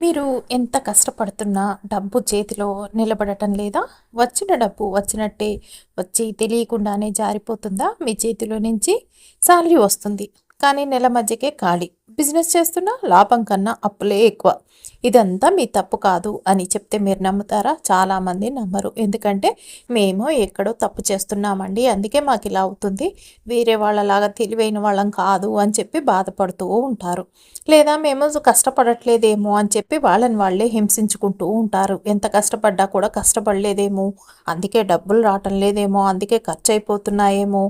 మీరు ఎంత కష్టపడుతున్నా డబ్బు చేతిలో నిలబడటం లేదా? వచ్చిన డబ్బు వచ్చినట్టే వచ్చి తెలియకుండానే జారిపోతుందా? మీ చేతిలో నుంచి శాలరీ వస్తుంది. కానీ నెల మధ్యకే ఖాళీ. బిజినెస్ చేస్తున్నా లాభం కన్నా అప్పులే ఎక్కువ. ఇదంతా మీ తప్పు కాదు అని చెప్తే మీరు నమ్ముతారా? చాలామంది నమ్మరు. ఎందుకంటే మేము ఎక్కడో తప్పు చేస్తున్నామండి. అందుకే మాకు ఇలా అవుతుంది. వేరే వాళ్ళలాగా తెలివైన వాళ్ళం కాదు అని చెప్పి బాధపడుతూ ఉంటారు. లేదా మేము కష్టపడట్లేదేమో అని చెప్పి వాళ్ళని వాళ్ళే హింసించుకుంటూ ఉంటారు. ఎంత కష్టపడ్డా కూడా కష్టపడలేదేమో? అందుకే డబ్బులు రావటం లేదేమో? అందుకే ఖర్చు అయిపోతున్నాయేమో?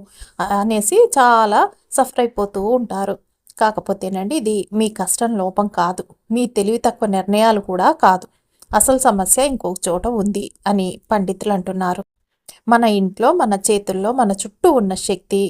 అనేసి చాలా సఫర్ అయిపోతూ ఉంటారు. కాకపోతేనండి ఇది మీ కష్టం లోపం కాదు. మీ తెలివి తక్కువ నిర్ణయాలు కూడా కాదు. అసలు సమస్య ఇంకొక చోట ఉంది అని పండితులు అంటున్నారు. మన ఇంట్లో మన చేతుల్లో మన చుట్టూ ఉన్న శక్తి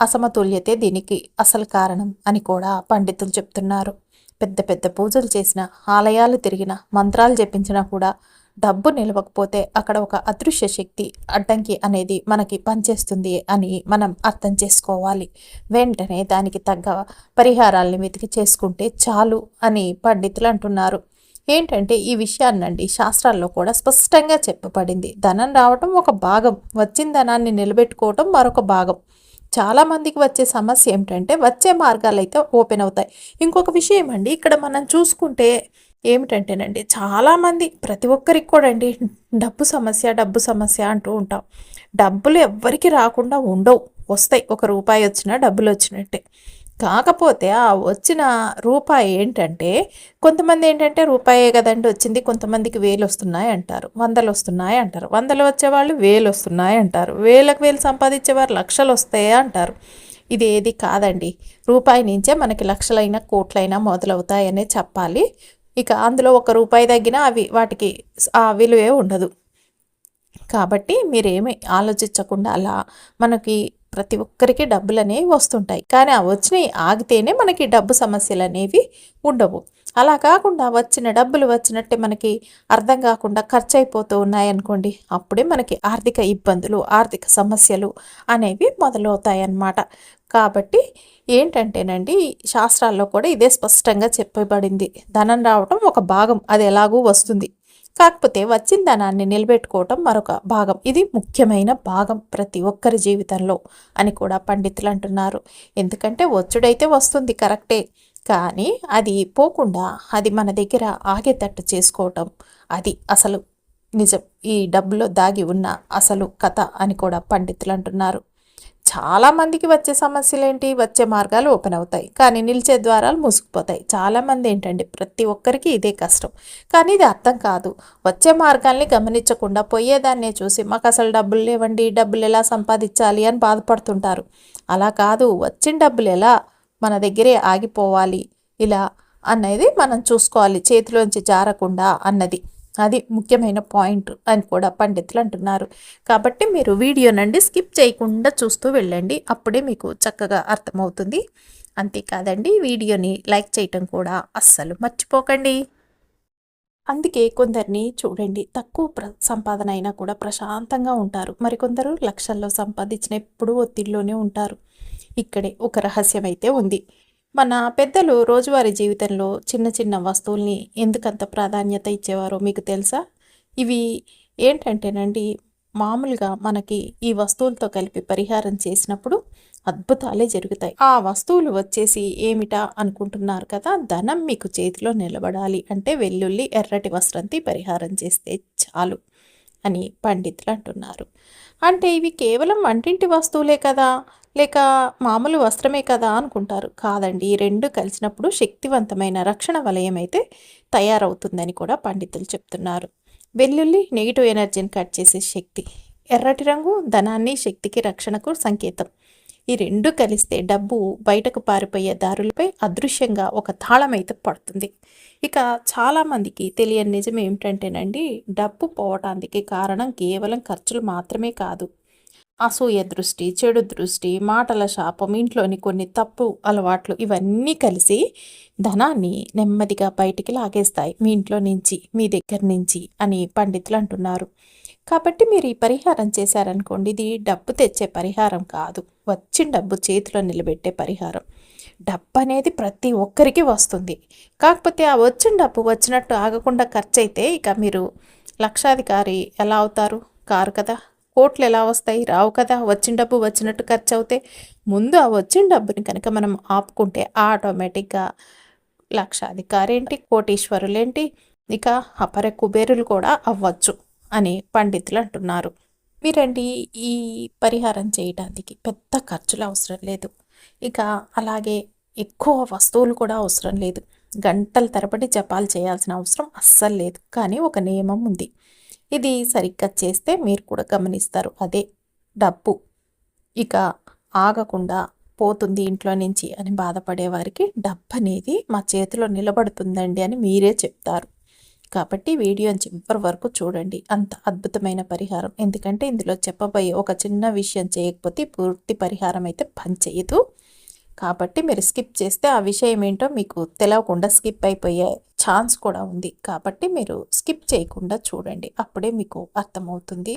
అసమతుల్యతే దీనికి అసలు కారణం అని కూడా పండితులు చెప్తున్నారు. పెద్ద పెద్ద పూజలు చేసిన ఆలయాలు తిరిగిన మంత్రాలు జపించినా కూడా డబ్బు నిలవకపోతే అక్కడ ఒక అదృశ్య శక్తి అడ్డంకి అనేది మనకి పనిచేస్తుంది అని మనం అర్థం చేసుకోవాలి. వెంటనే దానికి తగ్గ పరిహారాల్ని వెతికి చేసుకుంటే చాలు అని పండితులు అంటున్నారు. ఏంటంటే ఈ విషయాన్నండి శాస్త్రాల్లో కూడా స్పష్టంగా చెప్పబడింది. ధనం రావటం ఒక భాగం వచ్చిన ధనాన్ని నిలబెట్టుకోవటం మరొక భాగం. చాలామందికి వచ్చే సమస్య ఏమిటంటే వచ్చే మార్గాలు అయితే ఓపెన్ అవుతాయి. ఇంకొక విషయం అండి ఇక్కడ మనం చూసుకుంటే ఏమిటంటేనండి చాలామంది ప్రతి ఒక్కరికి కూడా అండి డబ్బు సమస్య డబ్బు సమస్య అంటూ ఉంటాం. డబ్బులు ఎవ్వరికి రాకుండా ఉండవు. వస్తాయి. ఒక రూపాయి వచ్చినా డబ్బులు వచ్చినట్టే. కాకపోతే ఆ వచ్చిన రూపాయి ఏంటంటే కొంతమంది ఏంటంటే రూపాయే కదండి వచ్చింది కొంతమందికి వేలు వస్తున్నాయి అంటారు. వందలు వస్తున్నాయి అంటారు. వందలు వచ్చేవాళ్ళు వేలు వస్తున్నాయి అంటారు. వేలకు వేలు సంపాదించేవారు లక్షలు వస్తాయి అంటారు. ఇది ఏది కాదండి. రూపాయి నుంచే మనకి లక్షలైన కోట్లైనా మొదలవుతాయనే చెప్పాలి. ఇక అందులో ఒక రూపాయి తగ్గినా అవి వాటికి ఆ విలువే ఉండదు. కాబట్టి మీరేమి ఆలోచించకుండా అలా మనకి ప్రతి ఒక్కరికి డబ్బులు అనేవి వస్తుంటాయి. కానీ ఆ వచ్చినవి ఆగితేనే మనకి డబ్బు సమస్యలు అనేవి ఉండవు. అలా కాకుండా వచ్చిన డబ్బులు వచ్చినట్టే మనకి అర్థం కాకుండా ఖర్చు అయిపోతూ ఉన్నాయనుకోండి అప్పుడే మనకి ఆర్థిక ఇబ్బందులు ఆర్థిక సమస్యలు అనేవి మొదలవుతాయి అన్నమాట కాబట్టి ఏంటంటేనండి శాస్త్రాల్లో కూడా ఇదే స్పష్టంగా చెప్పబడింది. ధనం రావటం ఒక భాగం అది ఎలాగూ వస్తుంది. కాకపోతే వచ్చిన ధనాన్ని నిలబెట్టుకోవటం మరొక భాగం. ఇది ముఖ్యమైన భాగం ప్రతి ఒక్కరి జీవితంలో అని కూడా పండితులు అంటున్నారు. ఎందుకంటే వచ్చుడైతే వస్తుంది కరెక్టే. కానీ అది పోకుండా అది మన దగ్గర ఆగేటట్టు చేసుకోవటం అది అసలు నిజం. ఈ డబ్బులో దాగి ఉన్న అసలు కథ అని కూడా పండితులు అంటున్నారు. చాలామందికి వచ్చే సమస్యలు ఏంటి వచ్చే మార్గాలు ఓపెన్ అవుతాయి. కానీ నిలిచే ద్వారాలు మూసుకుపోతాయి. చాలామంది ఏంటండి? ప్రతి ఒక్కరికి ఇదే కష్టం. కానీ ఇది అర్థం కాదు. వచ్చే మార్గాల్ని గమనించకుండా పోయేదాన్నే చూసి మాకు అసలు డబ్బులు లేవండి డబ్బులు ఎలా సంపాదించాలి అని బాధపడుతుంటారు. అలా కాదు. వచ్చిన డబ్బులు ఎలా మన దగ్గరే ఆగిపోవాలి. ఇలా అన్నది మనం చూసుకోవాలి. చేతిలోంచి జారకుండా అన్నది. అది ముఖ్యమైన పాయింట్ అని కూడా పండితులు అంటున్నారు. కాబట్టి మీరు వీడియో నుండి స్కిప్ చేయకుండా చూస్తూ వెళ్ళండి. అప్పుడే మీకు చక్కగా అర్థమవుతుంది. అంతేకాదండి వీడియోని లైక్ చేయటం కూడా అస్సలు మర్చిపోకండి. అందుకే కొందరిని చూడండి తక్కువ ప్ర సంపాదన అయినా కూడా ప్రశాంతంగా ఉంటారు. మరికొందరు లక్షల్లో సంపాదించిన ఎప్పుడూ ఒత్తిడిలోనే ఉంటారు. ఇక్కడే ఒక రహస్యం అయితే ఉంది. మన పెద్దలు రోజువారీ జీవితంలో చిన్న చిన్న వస్తువుల్ని ఎందుకంత ప్రాధాన్యత ఇచ్చేవారో మీకు తెలుసా? ఇవి ఏంటంటేనండి మామూలుగా మనకి ఈ వస్తువులతో కలిపి పరిహారం చేసినప్పుడు అద్భుతాలే జరుగుతాయి. ఆ వస్తువులు వచ్చేసి ఏమిటా అనుకుంటున్నారు కదా? ధనం మీకు చేతిలో నిలబడాలి అంటే వెల్లుల్లి ఎర్రటి వస్త్రంతి పరిహారం చేస్తే చాలు. అని పండితులు అంటున్నారు అంటే ఇవి కేవలం వంటింటి వస్తువులే కదా? లేక మామూలు వస్త్రమే కదా అనుకుంటారు. కాదండి ఈ రెండు కలిసినప్పుడు శక్తివంతమైన రక్షణ వలయం అయితే తయారవుతుందని కూడా పండితులు చెప్తున్నారు. వెల్లుల్లి నెగిటివ్ ఎనర్జీని కట్ చేసే శక్తి ఎర్రటి రంగు ధనాన్ని శక్తికి రక్షణకు సంకేతం. ఈ రెండు కలిస్తే డబ్బు బయటకు పారిపోయే దారులపై అదృశ్యంగా ఒక తాళం అయితే పడుతుంది. ఇక చాలామందికి తెలియని నిజం ఏమిటంటేనండి డబ్బు పోవటానికి కారణం కేవలం ఖర్చులు మాత్రమే కాదు. అసూయ దృష్టి చెడు దృష్టి మాటల శాపం ఇంట్లోని కొన్ని తప్పు అలవాట్లు ఇవన్నీ కలిసి ధనాన్ని నెమ్మదిగా బయటికి లాగేస్తాయి. మీ ఇంట్లో నుంచి మీ దగ్గర నుంచి అని పండితులు అంటున్నారు. కాబట్టి మీరు ఈ పరిహారం చేశారనుకోండి ఇది డబ్బు తెచ్చే పరిహారం కాదు. వచ్చిన డబ్బు చేతిలో నిలబెట్టే పరిహారం. డబ్బు అనేది ప్రతి ఒక్కరికి వస్తుంది. కాకపోతే ఆ వచ్చిన డబ్బు వచ్చినట్టు ఆగకుండా ఖర్చు అయితే ఇక మీరు లక్షాధికారి ఎలా అవుతారు? కారు కదా? కోట్లు ఎలా వస్తాయి? రావు కదా. వచ్చిన డబ్బు వచ్చినట్టు ఖర్చు అవుతే ముందు ఆ వచ్చిన డబ్బుని కనుక మనం ఆపుకుంటే ఆటోమేటిక్గా లక్షాధికారేంటి? కోటీశ్వరులేంటి? ఇక అపర కుబేరులు కూడా అవ్వచ్చు అని పండితులు అంటున్నారు. మీరండి ఈ పరిహారం చేయడానికి పెద్ద ఖర్చులు అవసరం లేదు. ఇక అలాగే ఎక్కువ వస్తువులు కూడా అవసరం లేదు. గంటల తరబడి జపాలు చేయాల్సిన అవసరం అస్సలు లేదు. కానీ ఒక నియమం ఉంది. ఇది సరిగ్గా చేస్తే మీరు కూడా గమనిస్తారు. అదే డబ్బు. ఇక ఆగకుండా పోతుంది ఇంట్లో నుంచి అని బాధపడే వారికి డబ్బు అనేది మా చేతిలో నిలబడుతుందండి అని మీరే చెప్తారు. కాబట్టి వీడియోని చివరి వరకు చూడండి. అంత అద్భుతమైన పరిహారం. ఎందుకంటే ఇందులో చెప్పబోయే ఒక చిన్న విషయం చేయకపోతే పూర్తి పరిహారం అయితే పనిచేయదు. కాబట్టి మీరు స్కిప్ చేస్తే ఆ విషయం ఏంటో మీకు తెలవకుండా స్కిప్ అయిపోయే ఛాన్స్ కూడా ఉంది. కాబట్టి మీరు స్కిప్ చేయకుండా చూడండి. అప్పుడే మీకు అర్థమవుతుంది.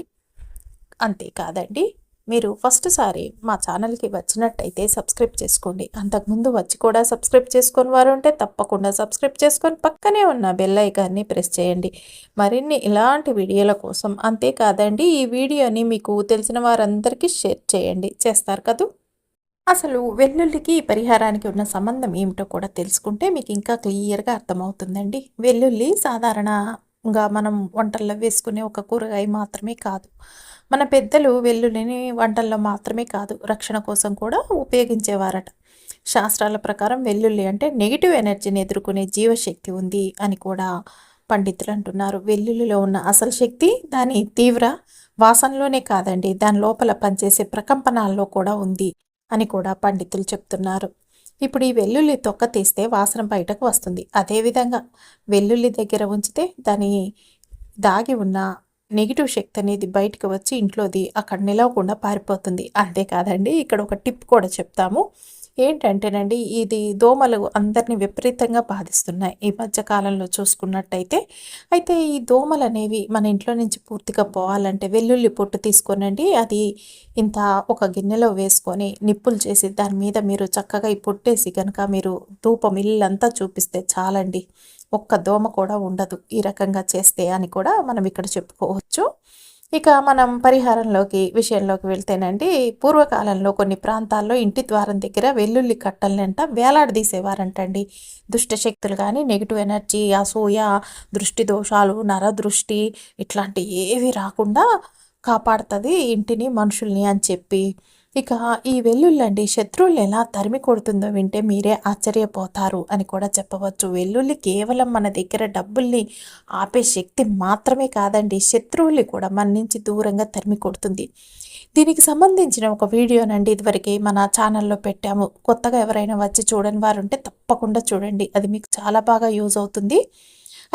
అంతేకాదండి మీరు ఫస్ట్ సారి మా ఛానల్కి వచ్చినట్టయితే సబ్స్క్రైబ్ చేసుకోండి. అంతకుముందు వచ్చి కూడా సబ్స్క్రైబ్ చేసుకుని వారు ఉంటే తప్పకుండా సబ్స్క్రైబ్ చేసుకొని పక్కనే ఉన్న బెల్ ఐకాన్ని ప్రెస్ చేయండి. మరిన్ని ఇలాంటి వీడియోల కోసం అంతేకాదండి ఈ వీడియోని మీకు తెలిసిన వారందరికీ షేర్ చేయండి. చేస్తారు కదూ? అసలు వెల్లుల్లికి పరిహారానికి ఉన్న సంబంధం ఏమిటో కూడా తెలుసుకుంటే మీకు ఇంకా క్లియర్గా అర్థమవుతుందండి. వెల్లుల్లి సాధారణంగా మనం వంటల్లో వేసుకునే ఒక కూరగాయ మాత్రమే కాదు. మన పెద్దలు వెల్లుల్లిని వంటల్లో మాత్రమే కాదు రక్షణ కోసం కూడా ఉపయోగించేవారట. శాస్త్రాల ప్రకారం వెల్లుల్లి అంటే నెగిటివ్ ఎనర్జీని ఎదుర్కొనే జీవశక్తి ఉంది అని కూడా పండితులు అంటున్నారు. వెల్లుల్లిలో ఉన్న అసలు శక్తి దాని తీవ్ర వాసనలోనే కాదండి దాని లోపల పనిచేసే ప్రకంపనాల్లో కూడా ఉంది. అని కూడా పండితులు చెప్తున్నారు. ఇప్పుడు ఈ వెల్లుల్లి తొక్క తీస్తే వాసన బయటకు వస్తుంది. అదేవిధంగా వెల్లుల్లి దగ్గర ఉంచితే దాని దాగి ఉన్న నెగిటివ్ శక్తి అనేది బయటకు వచ్చి ఇంట్లోది అక్కడ నిలవకుండా పారిపోతుంది. అంతేకాదండి ఇక్కడ ఒక టిప్ కూడా చెప్తాము. ఏంటంటేనండి ఇది దోమలు అందరినీ విపరీతంగా బాధిస్తున్నాయి. ఈ మధ్య కాలంలో చూసుకున్నట్టయితే అయితే ఈ దోమలు అనేవి మన ఇంట్లో నుంచి పూర్తిగా పోవాలంటే వెల్లుల్లి పొట్టు తీసుకోనండి అది ఇంత ఒక గిన్నెలో వేసుకొని నిప్పులు చేసి దాని మీద మీరు చక్కగా ఈ పొట్టేసి కనుక మీరు ధూపం ఇల్లంతా చూపిస్తే చాలండి. ఒక్క దోమ కూడా ఉండదు ఈ రకంగా చేస్తే అని కూడా మనం ఇక్కడ చెప్పుకోవచ్చు. ఇక మనం పరిహారంలోకి విషయంలోకి వెళ్తేనండి పూర్వకాలంలో కొన్ని ప్రాంతాల్లో ఇంటి ద్వారం దగ్గర వెల్లుల్లి కట్టలనంట వేలాడదీసేవారంటండి. దుష్టశక్తులు కానీ నెగిటివ్ ఎనర్జీ అసూయ దృష్టి దోషాలు నరదృష్టి ఇట్లాంటి ఏవి రాకుండా కాపాడుతుంది ఇంటిని మనుషుల్ని అని చెప్పి ఇక ఈ వెల్లుల్లండి శత్రువులు ఎలా తరిమి కొడుతుందో వింటే మీరే ఆశ్చర్యపోతారు అని కూడా చెప్పవచ్చు. వెల్లుల్లి కేవలం మన దగ్గర డబ్బుల్ని ఆపే శక్తి మాత్రమే కాదండి శత్రువుల్ని కూడా మన నుంచి దూరంగా తరిమి కొడుతుంది. దీనికి సంబంధించిన ఒక వీడియోనండి ఇదివరకు మన ఛానల్లో పెట్టాము. కొత్తగా ఎవరైనా వచ్చి చూడని వారు ఉంటే తప్పకుండా చూడండి. అది మీకు చాలా బాగా యూజ్ అవుతుంది.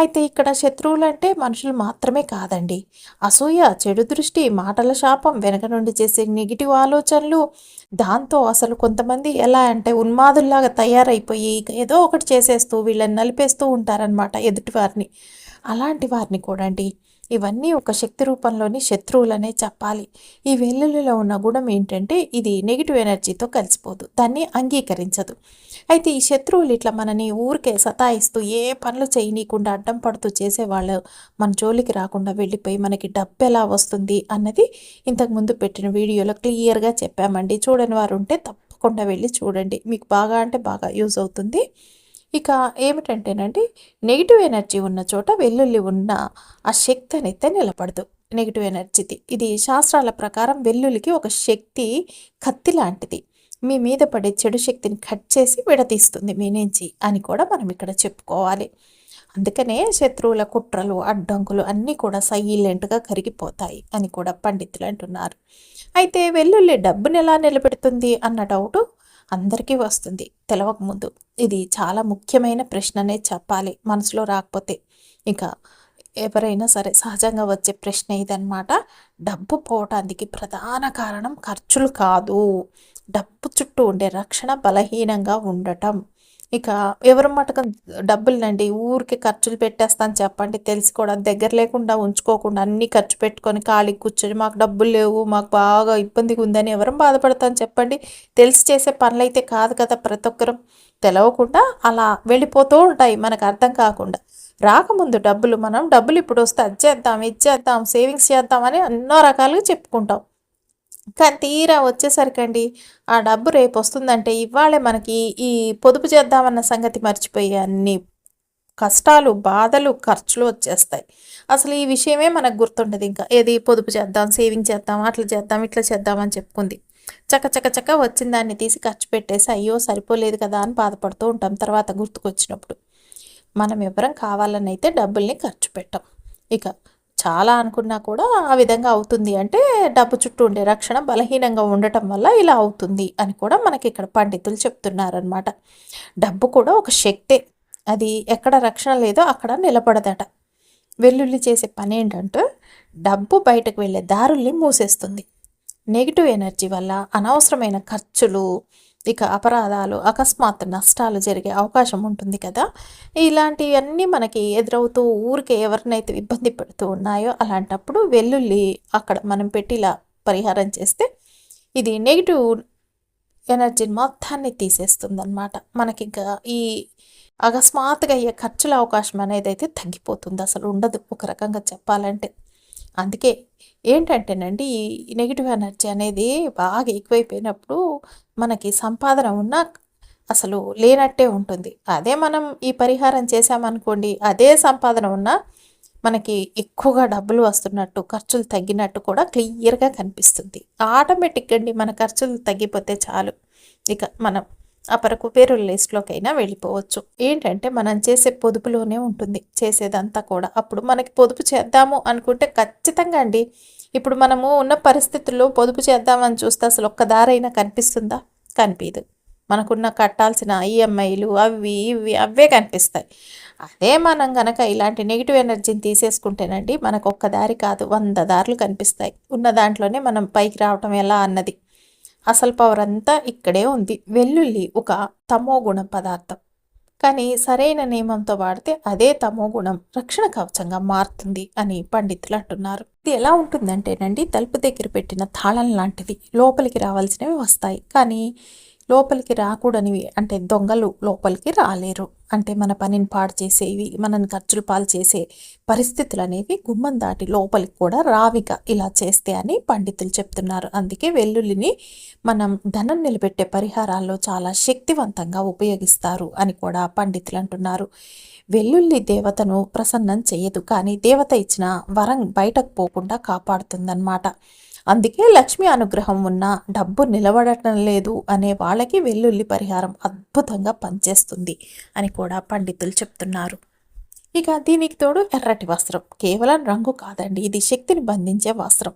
అయితే ఇక్కడ శత్రువులు అంటే మనుషులు మాత్రమే కాదండి. అసూయ చెడు దృష్టి మాటల శాపం వెనక నుండి చేసే నెగిటివ్ ఆలోచనలు దాంతో అసలు కొంతమంది ఎలా అంటే ఉన్మాదుల్లాగా తయారైపోయి ఏదో ఒకటి చేసేస్తూ వీళ్ళని నలిపేస్తూ ఉంటారనమాట ఎదుటివారిని అలాంటి వారిని కూడా అండి ఇవన్నీ ఒక శక్తి రూపంలోని శత్రువులనే చెప్పాలి. ఈ వెల్లుల్లిలో ఉన్న గుణం ఏంటంటే ఇది నెగిటివ్ ఎనర్జీతో కలిసిపోదు దాన్ని అంగీకరించదు. అయితే ఈ శత్రువులు ఇట్లా మనని ఊరికే సతాయిస్తూ ఏ పనులు చేయనీయకుండా అడ్డం పడుతూ చేసేవాళ్ళు మన జోలికి రాకుండా వెళ్ళిపోయి మనకి డబ్బు ఎలా వస్తుంది అన్నది ఇంతకుముందు పెట్టిన వీడియోలో క్లియర్గా చెప్పామండి. చూడని వారు ఉంటే తప్పకుండా వెళ్ళి చూడండి. మీకు బాగా అంటే బాగా యూజ్ అవుతుంది. ఇక ఏమిటంటేనండి నెగిటివ్ ఎనర్జీ ఉన్న చోట వెల్లుల్లి ఉన్న ఆ శక్తి అనేది నిలబడదు. నెగిటివ్ ఎనర్జీది ఇది శాస్త్రాల ప్రకారం వెల్లుల్లికి ఒక శక్తి కత్తి లాంటిది. మీ మీద పడే చెడు శక్తిని కట్ చేసి విడదీస్తుంది మీ నుంచి అని కూడా మనం ఇక్కడ చెప్పుకోవాలి. అందుకనే శత్రువుల కుట్రలు అడ్డంకులు అన్నీ కూడా సైలెంట్గా కరిగిపోతాయి అని కూడా పండితులు అంటున్నారు. అయితే వెల్లుల్లి డబ్బుని ఎలా నిలబెడుతుంది అన్న డౌటు అందరికీ వస్తుంది. తెలవకముందు ఇది చాలా ముఖ్యమైన ప్రశ్ననే చెప్పాలి. మనసులో రాకపోతే. ఇంకా ఎవరైనా సరే సహజంగా వచ్చే ప్రశ్న ఇదనమాట డబ్బు పోవటానికి ప్రధాన కారణం ఖర్చులు కాదు. డబ్బు చుట్టూ ఉండే రక్షణ బలహీనంగా ఉండటం. ఇక ఎవరి మటకం డబ్బులనండి ఊరికి ఖర్చులు పెట్టేస్తాను చెప్పండి. తెలిసి కూడా దగ్గర లేకుండా ఉంచుకోకుండా అన్నీ ఖర్చు పెట్టుకొని ఖాళీ కూర్చొని మాకు డబ్బులు లేవు మాకు బాగా ఇబ్బందిగా ఉందని ఎవరం బాధపడతాను చెప్పండి. తెలిసి చేసే పనులు అయితే కాదు కదా ప్రతి ఒక్కరం. తెలవకుండా అలా వెళ్ళిపోతూ ఉంటాయి మనకు అర్థం కాకుండా. రాకముందు డబ్బులు మనం డబ్బులు ఇప్పుడు వస్తే అది చేద్దాం ఇది చేద్దాం సేవింగ్స్ చేద్దామని ఎన్నో రకాలుగా చెప్పుకుంటాం. కానీ తీరా వచ్చేసరికండి ఆ డబ్బు రేపు వస్తుందంటే ఇవాళే మనకి ఈ పొదుపు చేద్దామన్న సంగతి మర్చిపోయి అన్ని కష్టాలు బాధలు ఖర్చులు వచ్చేస్తాయి. అసలు ఈ విషయమే మనకు గుర్తుండదు ఇంకా. ఏది పొదుపు చేద్దాం సేవింగ్ చేద్దాం అట్లా చేద్దాం ఇట్లా చేద్దాం అని చెప్పుకుంది. చక్క చక్క చక్క వచ్చిన దాన్ని తీసి ఖర్చు పెట్టేసి అయ్యో సరిపోలేదు కదా అని బాధపడుతూ ఉంటాం తర్వాత గుర్తుకొచ్చినప్పుడు. మనం ఎవరం కావాలని అయితే డబ్బుల్ని ఖర్చు పెట్టాం. ఇక చాలా అనుకున్నా కూడా ఆ విధంగా అవుతుంది. అంటే డబ్బు చుట్టూ ఉండే రక్షణ బలహీనంగా ఉండటం వల్ల ఇలా అవుతుంది అని కూడా మనకి ఇక్కడ పండితులు చెప్తున్నారనమాట డబ్బు కూడా ఒక శక్తే. అది ఎక్కడ రక్షణ లేదో అక్కడ నిలబడదట. వెల్లుల్లి చేసే పని ఏంటంటే డబ్బు బయటకు వెళ్ళే దారుల్ని మూసేస్తుంది. నెగిటివ్ ఎనర్జీ వల్ల అనవసరమైన ఖర్చులు ఇక అపరాధాలు అకస్మాత్ నష్టాలు జరిగే అవకాశం ఉంటుంది కదా. ఇలాంటివన్నీ మనకి ఎదురవుతూ ఊరికే ఎవరినైతే ఇబ్బంది పెడుతూ ఉన్నాయో అలాంటప్పుడు వెల్లుల్లి అక్కడ మనం పెట్టి ఇలా పరిహారం చేస్తే ఇది నెగిటివ్ ఎనర్జీని మొత్తాన్ని తీసేస్తుంది అనమాట మనకి ఇంకా ఈ అకస్మాత్తుగా అయ్యే ఖర్చుల అవకాశం అనేది అయితే తగ్గిపోతుంది. అసలు ఉండదు. ఒక రకంగా చెప్పాలంటే అందుకే ఏంటంటేనండి ఈ నెగిటివ్ ఎనర్జీ అనేది బాగా ఎక్కువైపోయినప్పుడు మనకి సంపాదన ఉన్న అసలు లేనట్టే ఉంటుంది. అదే మనం ఈ పరిహారం చేసామనుకోండి అదే సంపాదన ఉన్న మనకి ఎక్కువగా డబ్బులు వస్తున్నట్టు ఖర్చులు తగ్గినట్టు కూడా క్లియర్గా కనిపిస్తుంది. ఆటోమేటిక్గా అండి మన ఖర్చులు తగ్గిపోతే చాలు. ఇక మనం అపర కుబేరుల లిస్ట్లోకైనా వెళ్ళిపోవచ్చు. ఏంటంటే మనం చేసే పొదుపులోనే ఉంటుంది. చేసేదంతా కూడా. అప్పుడు మనకి పొదుపు చేద్దాము అనుకుంటే ఖచ్చితంగా అండి. ఇప్పుడు మనము ఉన్న పరిస్థితుల్లో పొదుపు చేద్దామని చూస్తే అసలు ఒక్క దారైనా కనిపిస్తుందా? కనిపించదు మనకున్న కట్టాల్సిన ఈఎంఐలు అవి ఇవి అవే కనిపిస్తాయి. అదే మనం గనక ఇలాంటి నెగిటివ్ ఎనర్జీని తీసేసుకుంటేనండి మనకు ఒక్క దారి కాదు. వంద దారులు కనిపిస్తాయి. ఉన్న దాంట్లోనే మనం పైకి రావటం ఎలా అన్నది. అసలు పవర్ అంతా ఇక్కడే ఉంది. వెల్లుల్లి ఒక తమో గుణం పదార్థం. కానీ సరైన నియమంతో వాడితే అదే తమో గుణం రక్షణ కవచంగా మారుతుంది అని పండితులు అంటున్నారు. ఇది ఎలా ఉంటుందంటేనండి తలుపు దగ్గర పెట్టిన తాళం లాంటిది. లోపలికి రావాల్సినవి వస్తాయి. కానీ లోపలికి రాకూడనివి అంటే దొంగలు లోపలికి రాలేరు. అంటే మన పనిని పాడు చేసేవి మనని ఖర్చులు పాలు చేసే పరిస్థితులు అనేవి గుమ్మం దాటి లోపలికి కూడా రావిక ఇలా చేస్తే అని పండితులు చెప్తున్నారు. అందుకే వెల్లుల్లిని మనం ధనం నిలబెట్టే పరిహారాల్లో చాలా శక్తివంతంగా ఉపయోగిస్తారు అని కూడా పండితులు అంటున్నారు. వెల్లుల్లి దేవతను ప్రసన్నం చేయదు కానీ దేవత ఇచ్చిన వరం బయటకు పోకుండా కాపాడుతుందన్నమాట. అందుకే లక్ష్మి అనుగ్రహం ఉన్న డబ్బు నిలబడటం లేదు అనే వాళ్ళకి వెల్లుల్లి పరిహారం అద్భుతంగా పనిచేస్తుంది అని కూడా పండితులు చెప్తున్నారు. ఇక దీనికి తోడు ఎర్రటి వస్త్రం. కేవలం రంగు కాదండి ఇది శక్తిని బంధించే వస్త్రం.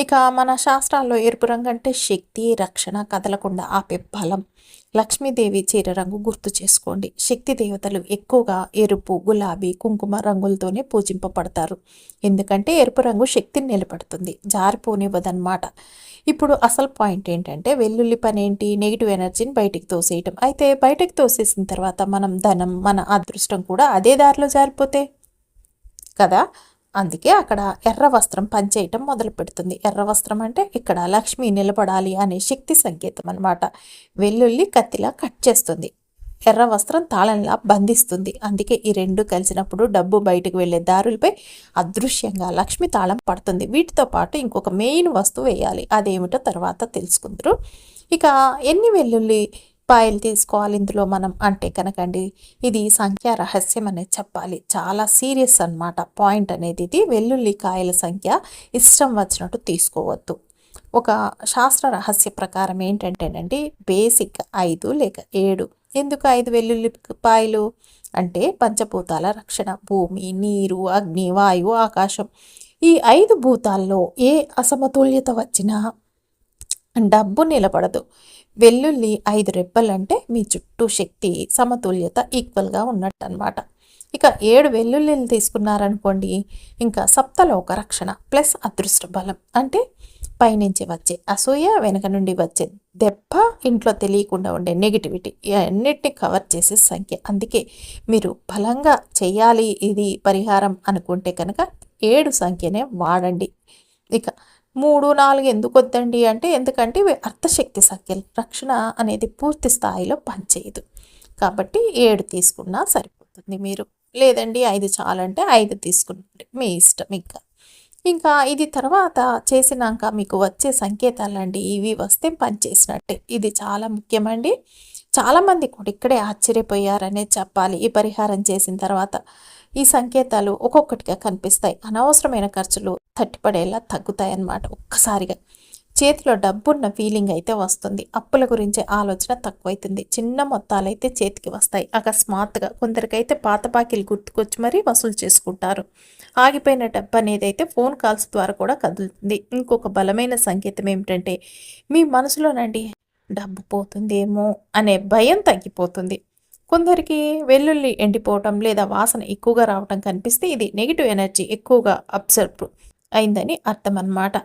ఇక మన శాస్త్రాల్లో ఎరుపు రంగు అంటే శక్తి రక్షణ కదలకుండా ఆపే బలం. లక్ష్మీదేవి చీర రంగు గుర్తు చేసుకోండి. శక్తి దేవతలు ఎక్కువగా ఎరుపు గులాబీ కుంకుమ రంగులతోనే పూజింపబడతారు. ఎందుకంటే ఎరుపు రంగు శక్తిని నిలబడుతుంది. జారిపోనివ్వదన్నమాట. ఇప్పుడు అసలు పాయింట్ ఏంటంటే వెల్లుల్లి పని ఏంటి నెగిటివ్ ఎనర్జీని బయటికి తోసేయటం. అయితే బయటకు తోసేసిన తర్వాత మనం ధనం మన అదృష్టం కూడా అదే దారిలో జారిపోతే కదా? అందుకే అక్కడ ఎర్ర వస్త్రం పనిచేయటం మొదలు పెడుతుంది. ఎర్ర వస్త్రం అంటే ఇక్కడ లక్ష్మి నిలబడాలి అనే శక్తి సంకేతం అనమాట వెల్లుల్లి కత్తిలా కట్ చేస్తుంది. ఎర్ర వస్త్రం తాళంలా బంధిస్తుంది. అందుకే ఈ రెండు కలిసినప్పుడు డబ్బు బయటకు వెళ్ళే దారులపై అదృశ్యంగా లక్ష్మి తాళం పడుతుంది. వీటితో పాటు ఇంకొక మెయిన్ వస్తువు వేయాలి. అదేమిటో తర్వాత తెలుసుకుందరు. ఇక ఎన్ని వెల్లుల్లి పాయలు తీసుకోవాలి ఇందులో మనం అంటే కనుకండి ఇది సంఖ్య రహస్యం అనేది చెప్పాలి. చాలా సీరియస్ అనమాట పాయింట్ అనేది ఇది. వెల్లుల్లి కాయల సంఖ్య ఇష్టం వచ్చినట్టు తీసుకోవద్దు. ఒక శాస్త్ర రహస్య ప్రకారం ఏంటంటేనండి బేసిక్ ఐదు లేక ఏడు. ఎందుకు ఐదు వెల్లుల్లి పాయలు అంటే పంచభూతాల రక్షణ భూమి నీరు అగ్ని వాయువు ఆకాశం. ఈ ఐదు భూతాల్లో ఏ అసమతుల్యత వచ్చినా డబ్బు నిలబడదు. వెల్లుల్లి ఐదు రెబ్బలంటే మీ చుట్టూ శక్తి సమతుల్యత ఈక్వల్గా ఉన్నట్టు అనమాట ఇక ఏడు వెల్లుల్లిలు తీసుకున్నారనుకోండి ఇంకా సప్తలోక రక్షణ ప్లస్ అదృష్ట బలం. అంటే పైనుంచి వచ్చే అసూయ వెనక నుండి వచ్చే దెబ్బ ఇంట్లో తెలియకుండా ఉండే నెగిటివిటీ అన్నిటిని కవర్ చేసే సంఖ్య. అందుకే మీరు బలంగా చేయాలి ఇది పరిహారం అనుకుంటే కనుక ఏడు సంఖ్యనే వాడండి. ఇక మూడు నాలుగు ఎందుకు వద్దండి అంటే ఎందుకంటే ఇవి అర్థశక్తి సంఖ్యలు. రక్షణ అనేది పూర్తి స్థాయిలో పనిచేయదు. కాబట్టి ఏడు తీసుకున్నా సరిపోతుంది మీరు. లేదండి ఐదు చాలంటే ఐదు తీసుకుంటే మీ ఇష్టం ఇంకా. ఇంకా ఇది తర్వాత చేసినాక మీకు వచ్చే సంకేతాలండి. ఇవి వస్తే పనిచేసినట్టే ఇది చాలా ముఖ్యమండి. చాలామంది కూడా ఇక్కడే ఆశ్చర్యపోయారనే చెప్పాలి. ఈ పరిహారం చేసిన తర్వాత ఈ సంకేతాలు ఒక్కొక్కటిగా కనిపిస్తాయి. అనవసరమైన ఖర్చులు తట్టిపడేలా తగ్గుతాయి అన్నమాట ఒక్కసారిగా. చేతిలో డబ్బున్న ఫీలింగ్ అయితే వస్తుంది. అప్పుల గురించి ఆలోచన తక్కువైతుంది. చిన్న మొత్తాలైతే చేతికి వస్తాయి. అకస్మాత్తుగా కొందరికైతే పాత బాకీలు గుర్తుకొచ్చి మరీ వసూలు చేసుకుంటారు. ఆగిపోయిన డబ్బు అనేది అయితే ఫోన్ కాల్స్ ద్వారా కూడా కదులుతుంది. ఇంకొక బలమైన సంకేతం ఏమిటంటే మీ మనసులోనండి డబ్బు పోతుందేమో అనే భయం తగ్గిపోతుంది. కొందరికి వెల్లుల్లి ఎండిపోవటం లేదా వాసన ఎక్కువగా రావటం కనిపిస్తే ఇది నెగిటివ్ ఎనర్జీ ఎక్కువగా అబ్జర్వ్ అయిందని అర్థం అన్నమాట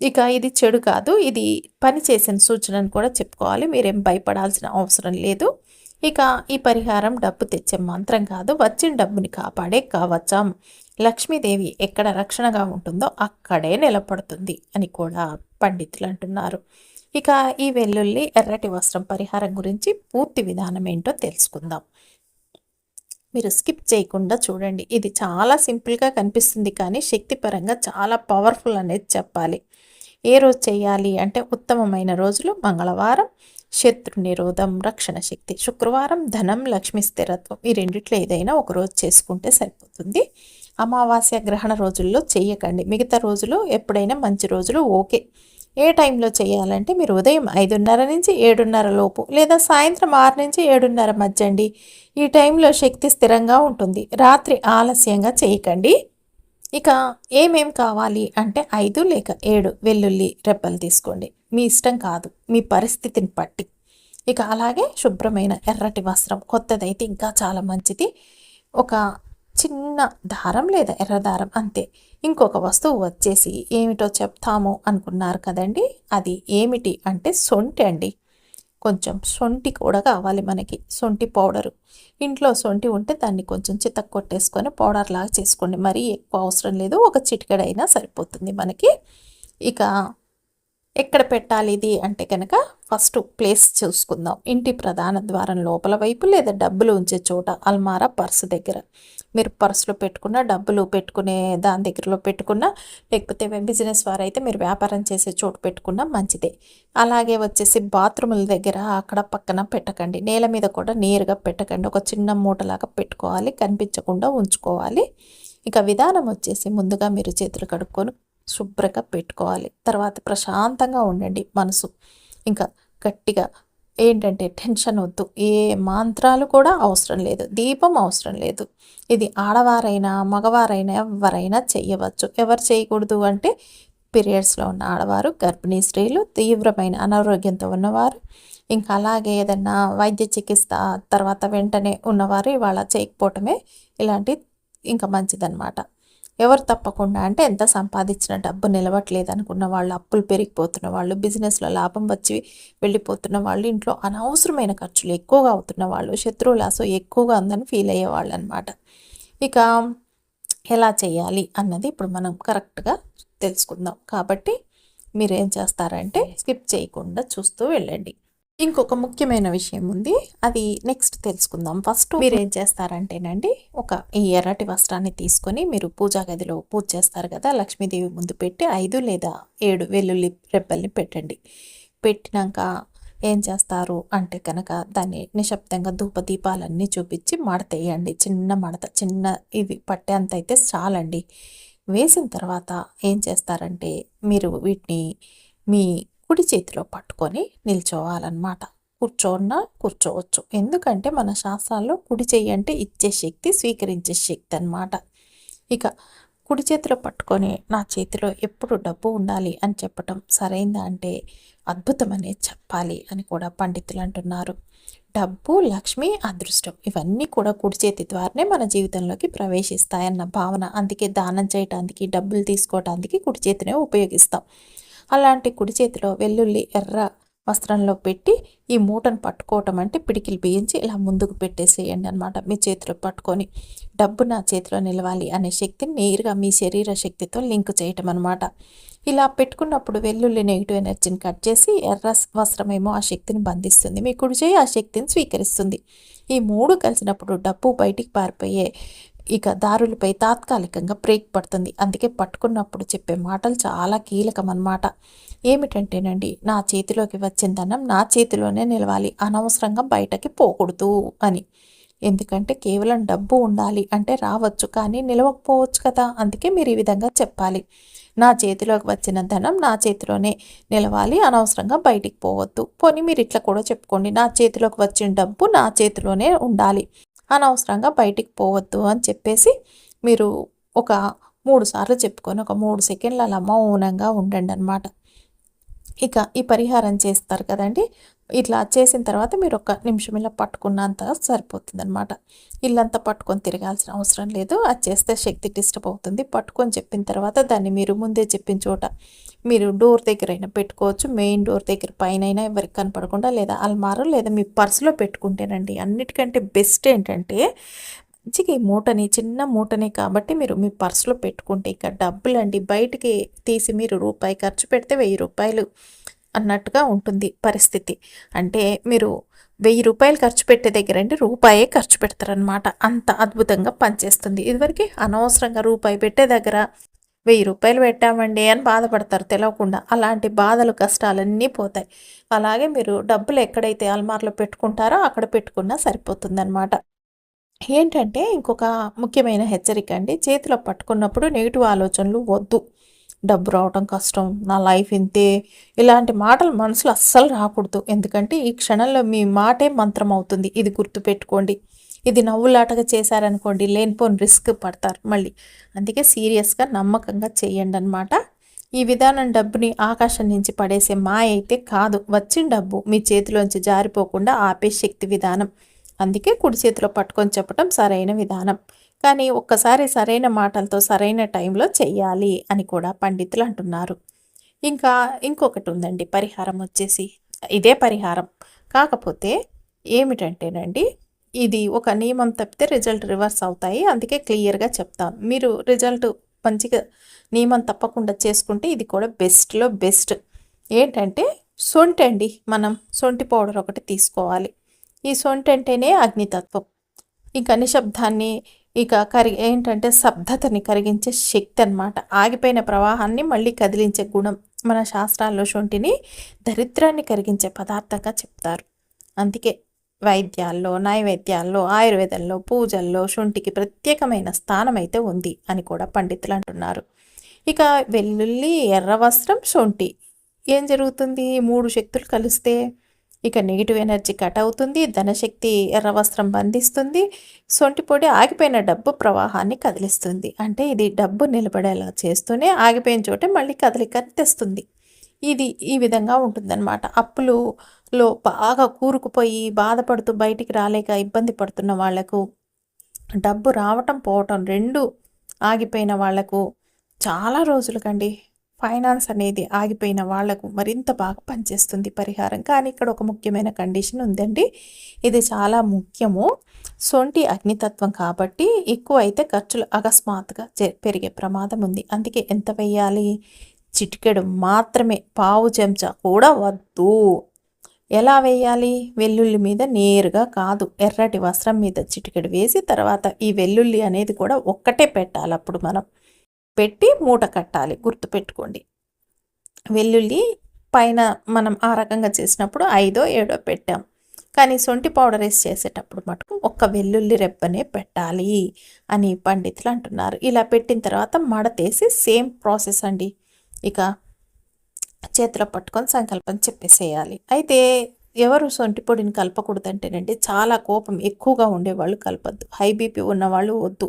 ఇక ఇది చెడు కాదు ఇది పని చేసిన అని కూడా చెప్పుకోవాలి. మీరేం భయపడాల్సిన అవసరం లేదు. ఇక ఈ పరిహారం డబ్బు తెచ్చే మంత్రం కాదు వచ్చిన డబ్బుని కాపాడే కావచ్చాం లక్ష్మీదేవి ఎక్కడ రక్షణగా ఉంటుందో అక్కడే నిలబడుతుంది అని కూడా పండితులు అంటున్నారు. ఇక ఈ వెల్లుల్లి ఎర్రటి వస్త్రం పరిహారం గురించి పూర్తి విధానం ఏంటో తెలుసుకుందాం. మీరు స్కిప్ చేయకుండా చూడండి. ఇది చాలా సింపుల్గా కనిపిస్తుంది కానీ శక్తిపరంగా చాలా పవర్ఫుల్ అనేది చెప్పాలి. ఏ రోజు చేయాలి అంటే ఉత్తమమైన రోజులు మంగళవారం శత్రు నిరోధం రక్షణ శక్తి శుక్రవారం ధనం లక్ష్మి స్థిరత్వం ఈ రెండిట్లో ఏదైనా ఒక రోజు చేసుకుంటే సరిపోతుంది. అమావాస్య గ్రహణ రోజుల్లో చేయకండి. మిగతా రోజులు ఎప్పుడైనా మంచి రోజులు ఓకే. ఏ టైంలో చేయాలంటే మీరు ఉదయం ఐదున్నర నుంచి ఏడున్నర లోపు లేదా సాయంత్రం ఆరు నుంచి ఏడున్నర మధ్య అండి ఈ టైంలో శక్తి స్థిరంగా ఉంటుంది. రాత్రి ఆలస్యంగా చేయకండి. ఇక ఏమేం కావాలి అంటే ఐదు లేక ఏడు వెల్లుల్లి రెబ్బలు తీసుకోండి. మీ ఇష్టం కాదు. మీ పరిస్థితిని బట్టి. ఇక అలాగే శుభ్రమైన ఎర్రటి వస్త్రం కొత్తదైతే ఇంకా చాలా మంచిది. ఒక చిన్న దారం లేదా ఎర్ర దారం అంతే. ఇంకొక వస్తువు వచ్చేసి ఏమిటో చెప్తాము అనుకున్నారు కదండి. అది ఏమిటి అంటే సొంటి అండి. కొంచెం సొంటి కూడా కావాలి మనకి. సొంటి పౌడరు. ఇంట్లో సొంటి ఉంటే దాన్ని కొంచెం చితక్ కొట్టేసుకొని పౌడర్ లాగా చేసుకోండి. మరీ ఎక్కువ అవసరం లేదు. ఒక చిటికెడైనా సరిపోతుంది మనకి. ఇక ఎక్కడ పెట్టాలి ఇది అంటే కనుక ఫస్ట్ ప్లేస్ చూసుకుందాం. ఇంటి ప్రధాన ద్వారం లోపల వైపు లేదా డబ్బులు ఉంచే చోట అల్మారా పర్సు దగ్గర. మీరు పర్సులో పెట్టుకున్న డబ్బులు పెట్టుకునే దాని దగ్గరలో పెట్టుకున్న లేకపోతే బిజినెస్ వారు అయితే మీరు వ్యాపారం చేసే చోటు పెట్టుకున్న మంచిదే. అలాగే వచ్చేసి బాత్రూముల దగ్గర అక్కడ పక్కన పెట్టకండి. నేల మీద కూడా నేరుగా పెట్టకండి. ఒక చిన్న మూటలాగా పెట్టుకోవాలి. కనిపించకుండా ఉంచుకోవాలి. ఇక విధానం వచ్చేసి ముందుగా మీరు చేతులు కడుక్కొని శుభ్రంగా పెట్టుకోవాలి. తర్వాత ప్రశాంతంగా ఉండండి మనసు. ఇంకా గట్టిగా ఏంటంటే టెన్షన్ వద్దు. ఏ మంత్రాలు కూడా అవసరం లేదు. దీపం అవసరం లేదు. ఇది ఆడవారైనా మగవారైనా ఎవరైనా చేయవచ్చు ఎవరు చేయకూడదు అంటే పీరియడ్స్లో ఉన్న ఆడవారు గర్భిణీ స్త్రీలు తీవ్రమైన అనారోగ్యంతో ఉన్నవారు ఇంకా అలాగే ఏదన్నా వైద్య చికిత్స తర్వాత వెంటనే ఉన్నవారు ఇవాళ చేయకపోవటమే ఇలాంటి ఇంకా మంచిదన్నమాట. ఎవరు తప్పకుండా అంటే ఎంత సంపాదించిన డబ్బు నిలవట్లేదు అనుకున్న వాళ్ళు అప్పులు పెరిగిపోతున్న వాళ్ళు బిజినెస్లో లాభం వచ్చి వెళ్ళిపోతున్న వాళ్ళు ఇంట్లో అనవసరమైన ఖర్చులు ఎక్కువగా అవుతున్న వాళ్ళు శత్రువులాసో ఎక్కువగా ఉందని ఫీల్ అయ్యేవాళ్ళు అనమాట ఇక ఎలా చేయాలి అన్నది ఇప్పుడు మనం కరెక్ట్గా తెలుసుకుందాం. కాబట్టి మీరు ఏం చేస్తారంటే స్కిప్ చేయకుండా చూస్తూ వెళ్ళండి. ఇంకొక ముఖ్యమైన విషయం ఉంది. అది నెక్స్ట్ తెలుసుకుందాం. ఫస్ట్ మీరు ఏం చేస్తారంటేనండి ఒక ఈ ఎర్రటి వస్త్రాన్ని తీసుకొని మీరు పూజా గదిలో పూజ చేస్తారు కదా లక్ష్మీదేవి ముందు పెట్టి ఐదు లేదా ఏడు వెల్లుల్లి రెబ్బల్ని పెట్టండి. పెట్టినాక ఏం చేస్తారు అంటే కనుక దాన్ని నిశ్శబ్దంగా ధూప దీపాలన్నీ చూపించి మడతేయండి చిన్న మడత చిన్న ఇవి పట్టేంత అయితే చాలండి. వేసిన తర్వాత ఏం చేస్తారంటే మీరు వీటిని మీ కుడి చేతిలో పట్టుకొని నిల్చోవాలన్నమాట. కూర్చోన్నా కూర్చోవచ్చు. ఎందుకంటే మన శాస్త్రాల్లో కుడి చెయ్యి అంటే ఇచ్చే శక్తి స్వీకరించే శక్తి అనమాట ఇక కుడి చేతిలో పట్టుకొని నా చేతిలో ఎప్పుడు డబ్బు ఉండాలి అని చెప్పటం సరైందా అంటే అద్భుతమనే చెప్పాలి అని కూడా పండితులు అంటున్నారు. డబ్బు లక్ష్మి అదృష్టం ఇవన్నీ కూడా కుడి చేతి ద్వారానే మన జీవితంలోకి ప్రవేశిస్తాయన్న భావన. అందుకే దానం చేయటానికి డబ్బులు తీసుకోవటానికి కుడి చేతినే ఉపయోగిస్తాం. అలాంటి కుడి చేతిలో వెల్లుల్లి ఎర్ర వస్త్రంలో పెట్టి ఈ మూటను పట్టుకోవటం అంటే పిడికిలు బిగించి ఇలా ముందుకు పెట్టేసేయండి అనమాట మీ చేతిలో పట్టుకొని డబ్బు నా చేతిలో నిలవాలి అనే శక్తిని నేరుగా మీ శరీర శక్తితో లింక్ చేయటం అనమాట ఇలా పెట్టుకున్నప్పుడు వెల్లుల్లి నెగిటివ్ ఎనర్జీని కట్ చేసి ఎర్ర వస్త్రమేమో ఆ శక్తిని బంధిస్తుంది. మీ కుడి చేయి ఆ శక్తిని స్వీకరిస్తుంది. ఈ మూడు కలిసినప్పుడు డబ్బు బయటికి పారిపోయే ఇక దారులపై తాత్కాలికంగా బ్రేక్ పడుతుంది. అందుకే పట్టుకున్నప్పుడు చెప్పే మాటలు చాలా కీలకం అన్నమాట ఏమిటంటేనండి నా చేతిలోకి వచ్చిన ధనం నా చేతిలోనే నిలవాలి అనవసరంగా బయటకి పోకూడదు అని. ఎందుకంటే కేవలం డబ్బు ఉండాలి అంటే రావచ్చు కానీ నిలవకపోవచ్చు కదా. అందుకే మీరు ఈ విధంగా చెప్పాలి. నా చేతిలోకి వచ్చిన ధనం నా చేతిలోనే నిలవాలి అనవసరంగా బయటికి పోవద్దు. పోనీ మీరు ఇట్లా కూడా చెప్పుకోండి నా చేతిలోకి వచ్చిన డబ్బు నా చేతిలోనే ఉండాలి. అనవసరంగా బయటికి పోవద్దు అని చెప్పేసి మీరు ఒక మూడు సార్లు చెప్పుకొని ఒక మూడు సెకండ్లు అలా మౌనంగా ఉండండి అనమాట ఇక ఈ పరిహారం చేస్తారు కదండి. ఇట్లా చేసిన తర్వాత మీరు ఒక నిమిషం ఇలా పట్టుకున్నంత సరిపోతుంది అనమాట ఇల్లంతా పట్టుకొని తిరగాల్సిన అవసరం లేదు. అది చేస్తే శక్తి డిస్టర్బ్ అవుతుంది. పట్టుకొని చెప్పిన తర్వాత దాన్ని మీరు ముందే చెప్పిన చోట మీరు డోర్ దగ్గర అయినా పెట్టుకోవచ్చు. మెయిన్ డోర్ దగ్గర పైన అయినా ఎవరికి కనపడకుండా లేదా అల్మారు లేదా మీ పర్సులో పెట్టుకుంటేనండి అన్నిటికంటే బెస్ట్ ఏంటంటే మంచిగా ఈ మూటని చిన్న మూటని కాబట్టి మీరు మీ పర్సులో పెట్టుకుంటే ఇక డబ్బులు అండి బయటికి తీసి మీరు రూపాయి ఖర్చు పెడితే వెయ్యి రూపాయలు అన్నట్టుగా ఉంటుంది పరిస్థితి. అంటే మీరు వెయ్యి రూపాయలు ఖర్చు పెట్టే దగ్గర అంటే రూపాయే ఖర్చు పెడతారనమాట అంత అద్భుతంగా పనిచేస్తుంది. ఇదివరకు అనవసరంగా రూపాయి పెట్టే దగ్గర వెయ్యి రూపాయలు పెట్టామండి అని బాధపడతారు తెలవకుండా. అలాంటి బాధలు కష్టాలన్నీ పోతాయి. అలాగే మీరు డబ్బులు ఎక్కడైతే అల్మార్లో పెట్టుకుంటారో అక్కడ పెట్టుకున్నా సరిపోతుందన్నమాట. ఏంటంటే ఇంకొక ముఖ్యమైన హెచ్చరిక అండి. చేతిలో పట్టుకున్నప్పుడు నెగిటివ్ ఆలోచనలు వద్దు. డబ్బు రావటం కష్టం నా లైఫ్ ఇంతే. ఇలాంటి మాటలు మనసులో అస్సలు రాకూడదు. ఎందుకంటే ఈ క్షణంలో మీ మాటే మంత్రం అవుతుంది. ఇది గుర్తుపెట్టుకోండి. ఇది నవ్వులాటగా చేశారనుకోండి లేనిపోని రిస్క్ పడతారు మళ్ళీ. అందుకే సీరియస్గా నమ్మకంగా చేయండి అనమాట ఈ విధానం డబ్బుని ఆకాశం నుంచి పడేసే మాయ అయితే కాదు. వచ్చిన డబ్బు మీ చేతిలోంచి జారిపోకుండా ఆపే శక్తి విధానం. అందుకే కుడి చేతిలో పట్టుకొని చెప్పటం సరైన విధానం. కానీ ఒక్కసారి సరైన మాటలతో సరైన టైంలో చెయ్యాలి అని కూడా పండితులు అంటున్నారు. ఇంకా ఇంకొకటి ఉందండి పరిహారం వచ్చేసి. ఇదే పరిహారం. కాకపోతే ఏమిటంటేనండి ఇది ఒక నియమం తప్పితే రిజల్ట్ రివర్స్ అవుతాయి. అందుకే క్లియర్గా చెప్తాను. మీరు రిజల్ట్ మంచిగా నియమం తప్పకుండా చేసుకుంటే ఇది కూడా బెస్ట్లో బెస్ట్. ఏంటంటే సొంటి అండి మనం సొంటి పౌడర్ ఒకటి తీసుకోవాలి. ఈ సొంటి అంటేనే అగ్నితత్వం ఇంకా నిశ్శబ్దాన్ని ఇక కరి ఏంటంటే శబ్దతని కరిగించే శక్తి అనమాట ఆగిపోయిన ప్రవాహాన్ని మళ్ళీ కదిలించే గుణం మన శాస్త్రాల్లో శొంఠిని దరిద్రాన్ని కరిగించే పదార్థంగా చెప్తారు. అందుకే వైద్యాల్లో నైవేద్యాల్లో ఆయుర్వేదంలో పూజల్లో శుంఠికి ప్రత్యేకమైన స్థానం అయితే ఉంది అని కూడా పండితులు అంటున్నారు. ఇక వెల్లుల్లి ఎర్ర వస్త్రం శొంఠి. ఏం జరుగుతుంది? మూడు శక్తులు కలిస్తే ఇక నెగిటివ్ ఎనర్జీ కట్ అవుతుంది ధనశక్తి ఎర్ర వస్త్రం బంధిస్తుంది సొంటిపొడి ఆగిపోయిన డబ్బు ప్రవాహాన్ని కదిలిస్తుంది. అంటే ఇది డబ్బు నిలబడేలా చేస్తూనే ఆగిపోయిన చోటే మళ్ళీ కదలిక తెస్తుంది. ఇది ఈ విధంగా ఉంటుందన్నమాట. అప్పులులో బాగా కూరుకుపోయి బాధపడుతూ బయటికి రాలేక ఇబ్బంది పడుతున్న వాళ్ళకు డబ్బు రావటం పోవటం రెండు ఆగిపోయిన వాళ్ళకు చాలా రోజులకండి ఫైనాన్స్ అనేది ఆగిపోయిన వాళ్ళకు మరింత బాగా పనిచేస్తుంది పరిహారం. కానీ ఇక్కడ ఒక ముఖ్యమైన కండిషన్ ఉందండి. ఇది చాలా ముఖ్యము. సొంటి అగ్నితత్వం కాబట్టి ఎక్కువ అయితే ఖర్చులు అకస్మాత్తుగా పెరిగే ప్రమాదం ఉంది. అందుకే ఎంత వేయాలి చిటికెడు మాత్రమే. పావు చెంచా కూడా వద్దు. ఎలా వేయాలి వెల్లుల్లి మీద నేరుగా కాదు. ఎర్రటి వస్త్రం మీద చిటికెడు వేసి తర్వాత ఈ వెల్లుల్లి అనేది కూడా ఒక్కటే పెట్టాలి అప్పుడు మనం. పెట్టి మూట కట్టాలి. గుర్తుపెట్టుకోండి. వెల్లుల్లి పైన మనం ఆ రకంగా చేసినప్పుడు ఐదో ఏడో పెట్టాం. కానీ సొంటి పౌడర్ వేసి చేసేటప్పుడు మటుకు ఒక్క వెల్లుల్లి రెబ్బనే పెట్టాలి అని పండితులు అంటున్నారు. ఇలా పెట్టిన తర్వాత మడతేసి సేమ్ ప్రాసెస్ అండి. ఇక చేతిలో పట్టుకొని సంకల్పం చెప్పేసేయాలి. అయితే ఎవరు సొంటి పొడిని కలపకూడదంటేనండి చాలా కోపం ఎక్కువగా ఉండేవాళ్ళు కలపద్దు. హై బీపీ ఉన్నవాళ్ళు వద్దు.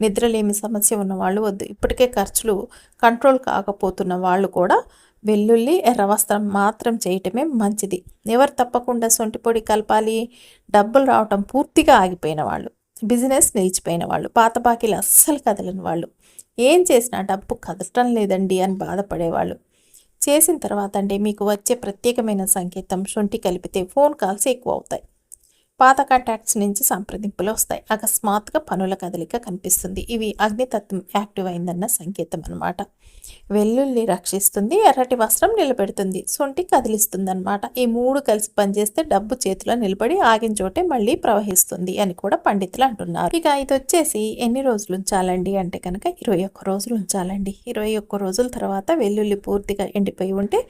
నిద్రలేమి సమస్య ఉన్న వాళ్ళు వద్దు. ఇప్పటికే ఖర్చులు కంట్రోల్ కాకపోతున్న వాళ్ళు కూడా వెల్లుల్లి ఎర్ర వస్త్రం మాత్రం చేయటమే మంచిది. ఎవరు తప్పకుండా సొంటి పొడి కలపాలి డబ్బులు రావటం పూర్తిగా ఆగిపోయిన వాళ్ళు బిజినెస్ నిలిచిపోయిన వాళ్ళు పాత బాకీలు అస్సలు కదలని వాళ్ళు ఏం చేసినా డబ్బు కదలటం లేదండి అని బాధపడేవాళ్ళు చేసిన తర్వాత అంటే మీకు వచ్చే ప్రత్యేకమైన సంకేతం శొంఠి కలిపితే ఫోన్ కాల్స్ ఎక్కువ అవుతాయి. పాత కాంటాక్ట్స్ నుంచి సంప్రదింపులు వస్తాయి. అకస్మాత్తుగా పనుల కదలిక కనిపిస్తుంది. ఇవి అగ్నితత్వం యాక్టివ్ అయిందన్న సంకేతం అనమాట వెల్లుల్లి రక్షిస్తుంది ఎర్రటి వస్త్రం నిలబెడుతుంది సొంటి కదిలిస్తుంది అనమాట ఈ మూడు కలిసి పనిచేస్తే డబ్బు చేతిలో నిలబడి ఆగిన చోటే మళ్ళీ ప్రవహిస్తుంది అని కూడా పండితులు అంటున్నారు. ఇక ఇది వచ్చేసి ఎన్ని రోజులు ఉంచాలండి అంటే కనుక ఇరవై ఒక్క రోజులు ఉంచాలండి. ఇరవై ఒక్క రోజుల తర్వాత వెల్లుల్లి పూర్తిగా ఎండిపోయి ఉంటే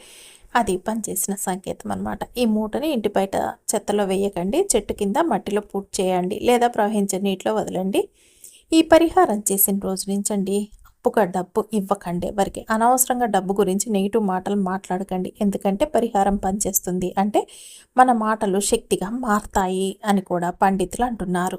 అది పనిచేసిన సంకేతం అనమాట ఈ మూటని ఇంటి బయట చెత్తలో వేయకండి చెట్టు కింద మట్టిలో పూర్తి చేయండి లేదా ప్రవహించే నీటిలో వదలండి. ఈ పరిహారం చేసిన రోజు నుంచండి అప్పుగా డబ్బు ఇవ్వకండి ఎవరికి. అనవసరంగా డబ్బు గురించి నెగిటివ్ మాటలు మాట్లాడకండి. ఎందుకంటే పరిహారం పనిచేస్తుంది. అంటే మన మాటలు శక్తిగా మారతాయి అని కూడా పండితులు అంటున్నారు.